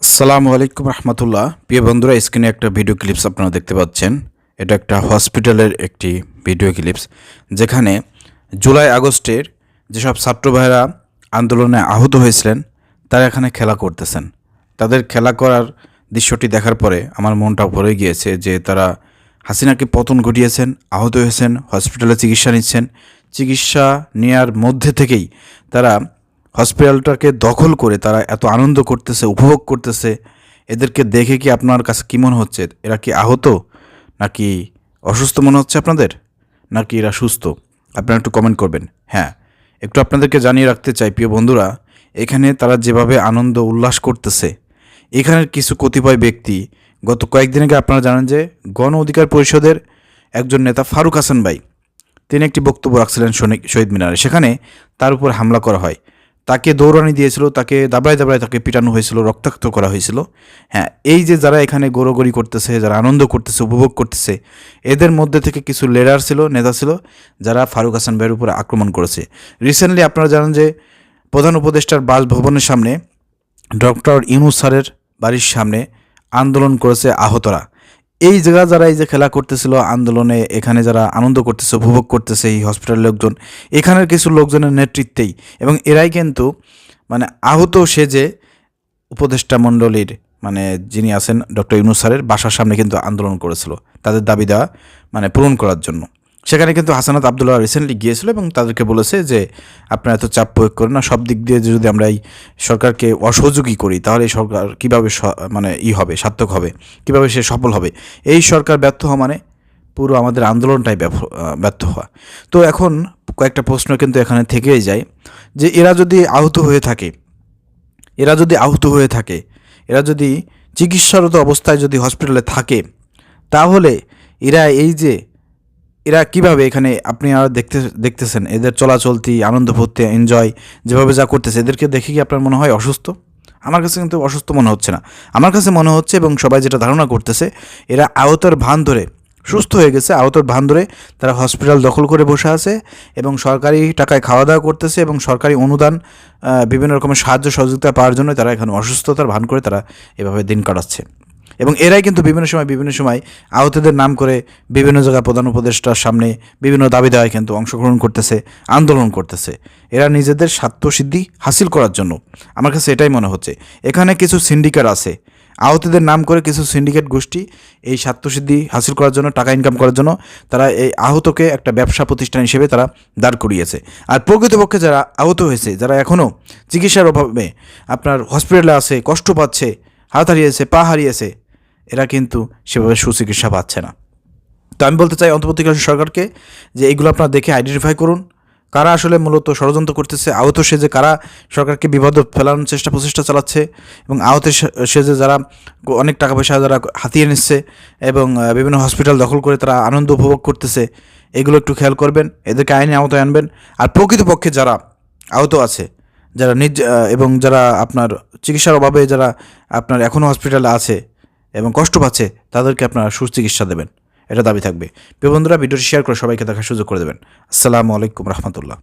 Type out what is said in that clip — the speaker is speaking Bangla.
আসসালামু আলাইকুম রহমতুল্লাহ। প্রিয় বন্ধুরা, স্ক্রিনে একটা ভিডিও ক্লিপস আপনারা দেখতে পাচ্ছেন। এটা একটা হসপিটালের একটি ভিডিও ক্লিপস, যেখানে জুলাই আগস্টের যেসব ছাত্র ভাইরা আন্দোলনে আহত হয়েছিলেন, তারা এখানে খেলা করতেছেন। তাদের খেলা করার দৃশ্যটি দেখার পরে আমার মনটা ভরে গিয়েছে যে তারা হাসিনাকে পতন ঘটিয়েছেন, আহত হয়েছেন, হসপিটালে চিকিৎসা নিচ্ছেন। চিকিৎসা নেয়ার মধ্যে থেকেই তারা হসপিটালটাকে দখল করে তারা এত আনন্দ করতেছে, উপভোগ করতেছে। এদেরকে দেখে কি আপনার কাছে কী মনে হচ্ছে? এরা কি আহত? নাকি অসুস্থ মনে হচ্ছে আপনাদের? নাকি এরা সুস্থ? আপনারা একটু কমেন্ট করবেন। হ্যাঁ একটু আপনাদেরকে জানিয়ে রাখতে চাই, প্রিয় বন্ধুরা, এখানে তারা যেভাবে আনন্দ উল্লাস করতেছে, এখানের কিছু কতিপয় ব্যক্তি, গত কয়েকদিন আগে আপনারা জানেন যে গণ অধিকার পরিষদের একজন নেতা ফারুক হাসান ভাই, তিনি একটি বক্তব্য রাখছিলেন শহীদ মিনারে। সেখানে তার উপর হামলা করা হয়। তাকে দৌড়ানি দিয়েছিল, তাকে দাবড়ায় দাবড়ায় তাকে পিটানো হয়েছিল, রক্তাক্ত করা হয়েছিল। হ্যাঁ এই যে যারা এখানে গড়োগড়ি করতেছে, যারা আনন্দ করতেছে, উপভোগ করতেছে, এদের মধ্যে থেকে কিছু লেডার ছিল, নেতা ছিল, যারা ফারুক হাসান ভাইয়ের উপরে আক্রমণ করেছে। রিসেন্টলি আপনারা জানেন যে প্রধান উপদেষ্টার বাসভবনের সামনে ডক্টর ইউনুস স্যারের বাড়ির সামনে আন্দোলন করেছে আহতরা। এই জায়গা যারা এই যে খেলা করতেছিল, আন্দোলনে এখানে যারা আনন্দ করতেছে, উপভোগ করতেছে এই হসপিটালের লোকজন, এখানের কিছু লোকজনের নেতৃত্বেই। এবং এরাই কিন্তু মানে আহত সে যে উপদেষ্টা মণ্ডলীর মানে যিনি আছেন ডক্টর ইউনুস স্যারের বাসার সামনে কিন্তু আন্দোলন করেছিল। তাদের দাবি দেওয়া মানে পূরণ করার জন্য। সেখানে কিন্তু হাসানাত আবদুল্লাহ রিসেন্টলি গিয়েছিল এবং তাদেরকে বলেছে যে, আপনারা এত চাপ প্রয়োগ করেন না। সব দিক দিয়ে যদি আমরা এই সরকারকে অসহযোগী করি, তাহলে এই সরকার কীভাবে মানে ই হবে, সার্থক হবে? কীভাবে সে সফল হবে? এই সরকার ব্যর্থ হওয়া মানে পুরো আমাদের আন্দোলনটাই ব্যর্থ হওয়া। তো এখন কয়েকটা প্রশ্ন কিন্তু এখানে থেকেই যায় যে, এরা যদি আহত হয়ে থাকে, এরা যদি আহত হয়ে থাকে, এরা যদি চিকিৎসারত অবস্থায় যদি হসপিটালে থাকে, তাহলে এরা এই যে এরা কীভাবে এখানে আপনি আর দেখতে, দেখতেছেন? এদের চলাচলতি আনন্দ ফুর্তি এনজয় যেভাবে যা করতেছে, এদেরকে দেখে কি আপনার মনে হয় অসুস্থ? আমার কাছে কিন্তু অসুস্থ মনে হচ্ছে না। আমার কাছে মনে হচ্ছে এবং সবাই যেটা ধারণা করতেছে, এরা আহতর ভান ধরে সুস্থ হয়ে গেছে আহতর ভান ধরে তারা হসপিটাল দখল করে বসে আছে এবং সরকারি টাকায় খাওয়া দাওয়া করতেছে এবং সরকারি অনুদান বিভিন্ন রকমের সাহায্য সহযোগিতা পাওয়ার জন্য তারা এখানে অসুস্থতার ভান করে তারা এভাবে দিন কাটাচ্ছে। এবং এরাই কিন্তু বিভিন্ন সময় বিভিন্ন সময় আহতদের নাম করে বিভিন্ন জায়গায় প্রধান উপদেষ্টার সামনে বিভিন্ন দাবি দেওয়ায় কিন্তু অংশগ্রহণ করতেছে, আন্দোলন করতেছে। এরা নিজেদের স্বার্থসিদ্ধি হাসিল করার জন্য। আমার কাছে এটাই মনে হচ্ছে। এখানে কিছু সিন্ডিকেট আছে। আহতদের নাম করে কিছু সিন্ডিকেট গোষ্ঠী এই স্বার্থসিদ্ধি হাসিল করার জন্য, টাকা ইনকাম করার জন্য তারা এই আহতকে একটা ব্যবসা প্রতিষ্ঠান হিসেবে তারা দাঁড় করিয়েছে। আর প্রকৃতপক্ষে যারা আহত হয়েছে, যারা এখনও চিকিৎসার অভাবে আপনার হসপিটালে আছে, কষ্ট পাচ্ছে, হাত হারিয়েছে, পা হারিয়েছে এরা কিন্তু সেভাবে সুচিকিৎসা পাচ্ছে না। তো আমি বলতে চাই অন্তর্বর্তীকালীন সরকারকে যে এইগুলো আপনারা দেখে আইডেন্টিফাই করুন। কারা আসলে মূলত ষড়যন্ত্র করতেছে, আহত সেজে কারা সরকারকে বিপদ ফেলানোর চেষ্টা প্রচেষ্টা চালাচ্ছে এবং আহত সে- সেজে যারা অনেক টাকা পয়সা যারা হাতিয়ে নিচ্ছে এবং বিভিন্ন হসপিটাল দখল করে তারা আনন্দ উপভোগ করতেছে, এগুলো একটু খেয়াল করবেন, এদেরকে আইনে আওতায় আনবেন। আর প্রকৃতপক্ষে যারা আহত আছে, যারা নিজ এবং যারা আপনার চিকিৎসার অভাবে যারা আপনার এখনও হসপিটালে আছে এবং কষ্ট পাচ্ছে তাদেরকে আপনারা সুচিকিৎসা দেবেন। এটা দাবি থাকবে। বন্ধুরা, ভিডিওটি শেয়ার করে সবাইকে দেখার সুযোগ করে দেবেন। আসসালামু আলাইকুম রহমতুল্লাহ।